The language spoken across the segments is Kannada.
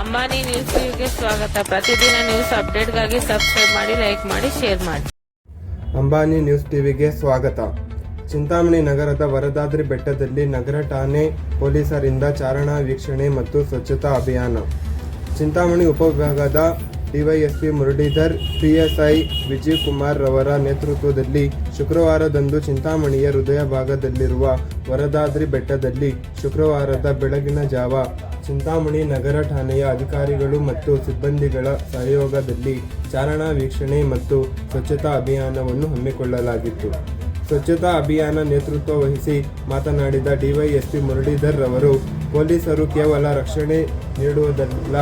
ಅಂಬಾನಿ ನ್ಯೂಸ್ ಟಿವಿಗೆ ಸ್ವಾಗತ. ಪ್ರತಿದಿನ ನ್ಯೂಸ್ ಅಪ್ಡೇಟ್ಗಾಗಿ ಸಬ್ಸ್ಕ್ರೈಬ್ ಮಾಡಿ, ಲೈಕ್ ಮಾಡಿ, ಶೇರ್ ಮಾಡಿ. ಅಂಬಾನಿ ನ್ಯೂಸ್ ಟಿವಿಗೆ ಸ್ವಾಗತ. ಚಿಂತಾಮಣಿ ನಗರದ ವರದಾದ್ರಿ ಬೆಟ್ಟದಲ್ಲಿ ನಗರ ಠಾಣೆ ಪೊಲೀಸರಿಂದ ಚಾರಣಾ ವೀಕ್ಷಣೆ ಮತ್ತು ಸ್ವಚ್ಛತಾ ಅಭಿಯಾನ. ಚಿಂತಾಮಣಿ ಉಪವಿಭಾಗದ ಡಿವೈಎಸ್ಪಿ ಮುರಳೀಧರ್, ಪಿಎಸ್ಐ ವಿಜಯ್ ಕುಮಾರ್ ರವರ ನೇತೃತ್ವದಲ್ಲಿ ಶುಕ್ರವಾರದಂದು ಚಿಂತಾಮಣಿಯ ಹೃದಯ ಭಾಗದಲ್ಲಿರುವ ವರದಾದ್ರಿ ಬೆಟ್ಟದಲ್ಲಿ ಶುಕ್ರವಾರದ ಬೆಳಗಿನ ಜಾವ ಚಿಂತಾಮಣಿ ನಗರ ಠಾಣೆಯ ಅಧಿಕಾರಿಗಳು ಮತ್ತು ಸಿಬ್ಬಂದಿಗಳ ಸಹಯೋಗದಲ್ಲಿ ಚಾರಣಾ ವೀಕ್ಷಣೆ ಮತ್ತು ಸ್ವಚ್ಛತಾ ಅಭಿಯಾನವನ್ನು ಹಮ್ಮಿಕೊಳ್ಳಲಾಗಿತ್ತು. ಸ್ವಚ್ಛತಾ ಅಭಿಯಾನ ನೇತೃತ್ವ ವಹಿಸಿ ಮಾತನಾಡಿದ ಡಿವೈಎಸ್ಪಿ ಮುರಳೀಧರ್ ಅವರು ಪೊಲೀಸರು ಕೇವಲ ರಕ್ಷಣೆ ನೀಡುವುದಲ್ಲ,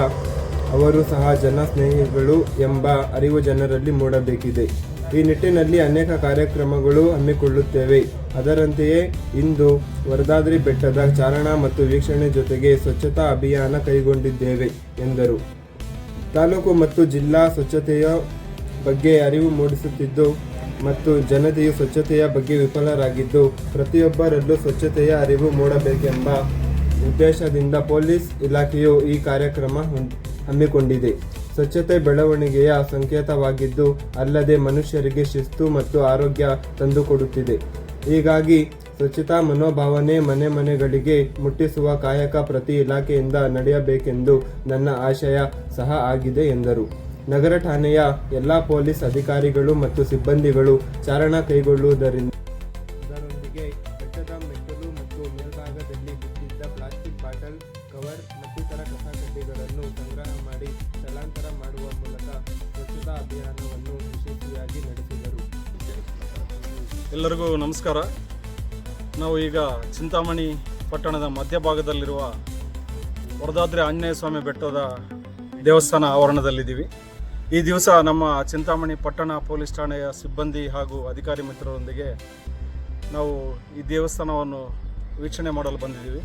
ಅವರು ಸಹ ಜನ ಸ್ನೇಹಿಗಳು ಎಂಬ ಅರಿವು ಜನರಲ್ಲಿ ಮೂಡಬೇಕಿದೆ. ಈ ನಿಟ್ಟಿನಲ್ಲಿ ಅನೇಕ ಕಾರ್ಯಕ್ರಮಗಳು ಹಮ್ಮಿಕೊಳ್ಳುತ್ತೇವೆ. ಅದರಂತೆಯೇ ಇಂದು ವರದಾದ್ರಿ ಬೆಟ್ಟದ ಚಾರಣ ಮತ್ತು ವೀಕ್ಷಣೆ ಜೊತೆಗೆ ಸ್ವಚ್ಛತಾ ಅಭಿಯಾನ ಕೈಗೊಂಡಿದ್ದೇವೆ, ಎಂದರು. ತಾಲೂಕು ಮತ್ತು ಜಿಲ್ಲಾ ಸ್ವಚ್ಛತೆಯ ಬಗ್ಗೆ ಅರಿವು ಮೂಡಿಸುತ್ತಿದ್ದು ಮತ್ತು ಜನತೆಯು ಸ್ವಚ್ಛತೆಯ ಬಗ್ಗೆ ವಿಫಲರಾಗಿದ್ದು ಪ್ರತಿಯೊಬ್ಬರಲ್ಲೂ ಸ್ವಚ್ಛತೆಯ ಅರಿವು ಮೂಡಬೇಕೆಂಬ ಉದ್ದೇಶದಿಂದ ಪೊಲೀಸ್ ಇಲಾಖೆಯು ಈ ಕಾರ್ಯಕ್ರಮ ಹಮ್ಮಿಕೊಂಡಿದೆ. ಸ್ವಚ್ಛತೆ ಬೆಳವಣಿಗೆಯ ಸಂಕೇತವಾಗಿದ್ದು, ಅಲ್ಲದೆ ಮನುಷ್ಯರಿಗೆ ಶಿಸ್ತು ಮತ್ತು ಆರೋಗ್ಯ ತಂದುಕೊಡುತ್ತಿದೆ. ಹೀಗಾಗಿ ಸ್ವಚ್ಛತಾ ಮನೋಭಾವನೆ ಮನೆ ಮನೆಗಳಿಗೆ ಮುಟ್ಟಿಸುವ ಕಾಯಕ ಪ್ರತಿ ಇಲಾಖೆಯಿಂದ ನಡೆಯಬೇಕೆಂದು ನನ್ನ ಆಶಯ ಸಹ ಆಗಿದೆ ಎಂದರು. ನಗರ ಠಾಣೆಯ ಎಲ್ಲ ಪೊಲೀಸ್ ಅಧಿಕಾರಿಗಳು ಮತ್ತು ಸಿಬ್ಬಂದಿಗಳು ಚಾರಣ ಕೈಗೊಳ್ಳುವುದರಿಂದ ಎಲ್ಲರಿಗೂ ನಮಸ್ಕಾರ. ನಾವು ಈಗ ಚಿಂತಾಮಣಿ ಪಟ್ಟಣದ ಮಧ್ಯಭಾಗದಲ್ಲಿರುವ ವರದಾದ್ರಿ ಆಂಜನೇಯ ಸ್ವಾಮಿ ಬೆಟ್ಟದ ದೇವಸ್ಥಾನ ಆವರಣದಲ್ಲಿದ್ದೀವಿ. ಈ ದಿವಸ ನಮ್ಮ ಚಿಂತಾಮಣಿ ಪಟ್ಟಣ ಪೊಲೀಸ್ ಠಾಣೆಯ ಸಿಬ್ಬಂದಿ ಹಾಗೂ ಅಧಿಕಾರಿ ಮಿತ್ರರೊಂದಿಗೆ ನಾವು ಈ ದೇವಸ್ಥಾನವನ್ನು ವೀಕ್ಷಣೆ ಮಾಡಲು ಬಂದಿದ್ದೀವಿ.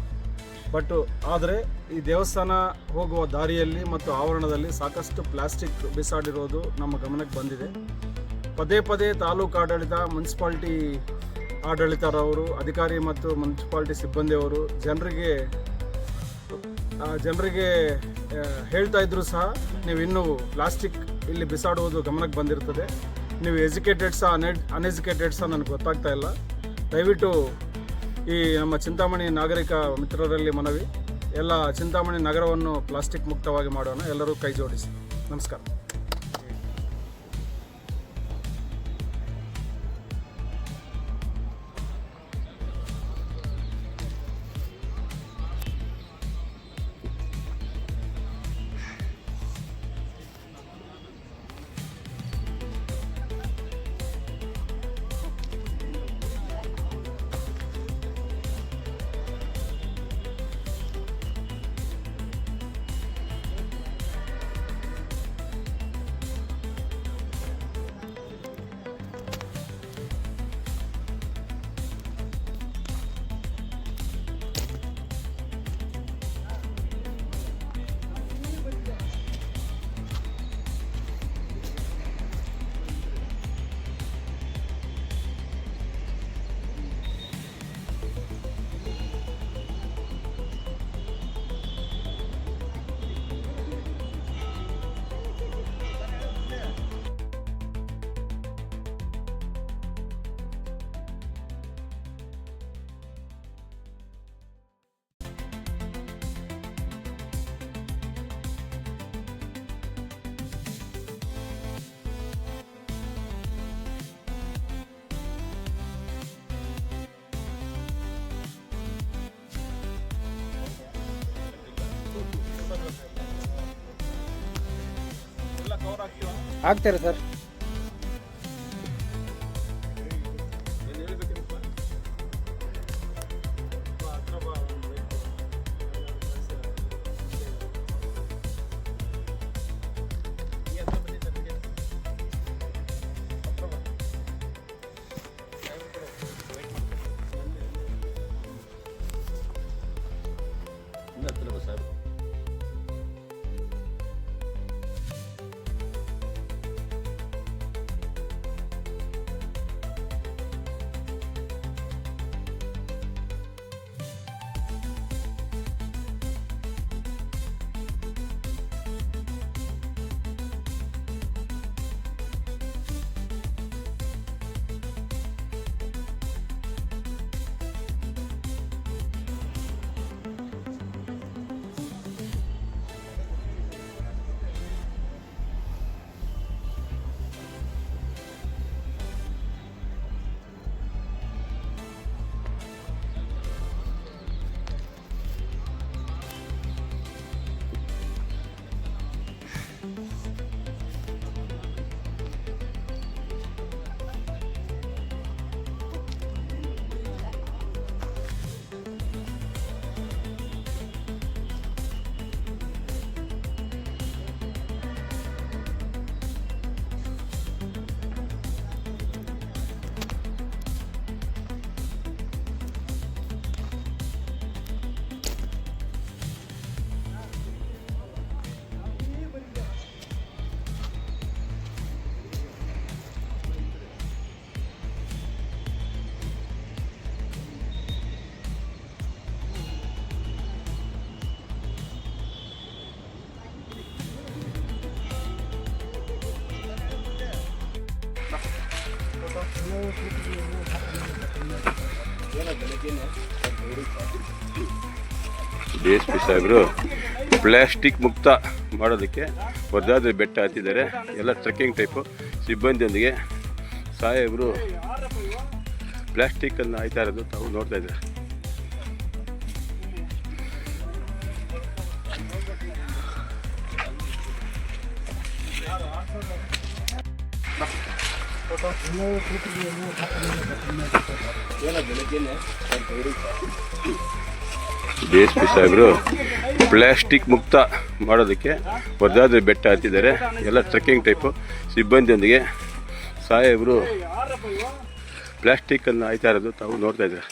ಬಟ್ ಆದರೆ ಈ ದೇವಸ್ಥಾನ ಹೋಗುವ ದಾರಿಯಲ್ಲಿ ಮತ್ತು ಆವರಣದಲ್ಲಿ ಸಾಕಷ್ಟು ಪ್ಲಾಸ್ಟಿಕ್ ಬಿಸಾಡಿರೋದು ನಮ್ಮ ಗಮನಕ್ಕೆ ಬಂದಿದೆ. ಪದೇ ಪದೇ ತಾಲೂಕು ಆಡಳಿತ, ಮುನ್ಸಿಪಾಲ್ಟಿ ಆಡಳಿತರವರು, ಅಧಿಕಾರಿ ಮತ್ತು ಮುನ್ಸಿಪಾಲ್ಟಿ ಸಿಬ್ಬಂದಿಯವರು ಜನರಿಗೆ ಜನರಿಗೆ ಹೇಳ್ತಾ ಇದ್ರು ಸಹ ನೀವು ಇನ್ನೂ ಪ್ಲಾಸ್ಟಿಕ್ ಇಲ್ಲಿ ಬಿಸಾಡುವುದು ಗಮನಕ್ಕೆ ಬಂದಿರ್ತದೆ. ನೀವು ಎಜುಕೇಟೆಡ್ ಸಹ, ಅನ್, ಅನ್ಎಜುಕೇಟೆಡ್ ಸಹ ನನಗೆ ಗೊತ್ತಾಗ್ತಾ ಇಲ್ಲ. ದಯವಿಟ್ಟು ಈ ನಮ್ಮ ಚಿಂತಾಮಣಿ ನಾಗರಿಕ ಮಿತ್ರರಲ್ಲಿ ಮನವಿ. ಎಲ್ಲ ಚಿಂತಾಮಣಿ ನಗರವನ್ನು ಪ್ಲಾಸ್ಟಿಕ್ ಮುಕ್ತವಾಗಿ ಮಾಡೋಣ. ಎಲ್ಲರೂ ಕೈ ಜೋಡಿಸಿ. ನಮಸ್ಕಾರ. ಆಗ್ತಾರೆ ಸರ್. ಡಿ ಎಸ್ ಪಿ ಸಾಹೇಬರು ಪ್ಲಾಸ್ಟಿಕ್ ಮುಕ್ತ ಮಾಡೋದಕ್ಕೆ ವರ್ಧಾದ್ರಿ ಬೆಟ್ಟ ಹತ್ತಿದ್ದಾರೆ ಎಲ್ಲ ಟ್ರೆಕ್ಕಿಂಗ್ ಟೈಪು ಸಿಬ್ಬಂದಿಯೊಂದಿಗೆ ಸಾಹೇಬರು ಪ್ಲ್ಯಾಸ್ಟಿಕ್ಕನ್ನು ಆಯ್ತಾ ಇರೋದು ತಾವು ನೋಡ್ತಾ ಇದ್ದಾರೆ? ಡಿ ಎಸ್ ಪಿ ಸಾಹೇಬರು ಪ್ಲಾಸ್ಟಿಕ್ ಮುಕ್ತ ಮಾಡೋದಕ್ಕೆ ವರ್ಧಾದ್ರಿ ಬೆಟ್ಟ ಹತ್ತಿದ್ದಾರೆ. ಎಲ್ಲ ಟ್ರೆಕ್ಕಿಂಗ್ ಟೈಪು ಸಿಬ್ಬಂದಿಯೊಂದಿಗೆ ಸಾಹೇಬರು ಪ್ಲಾಸ್ಟಿಕ್ಕನ್ನು ಆಯ್ತಾ ಇರೋದು ತಾವು ನೋಡ್ತಾ ಇದ್ದಾರೆ?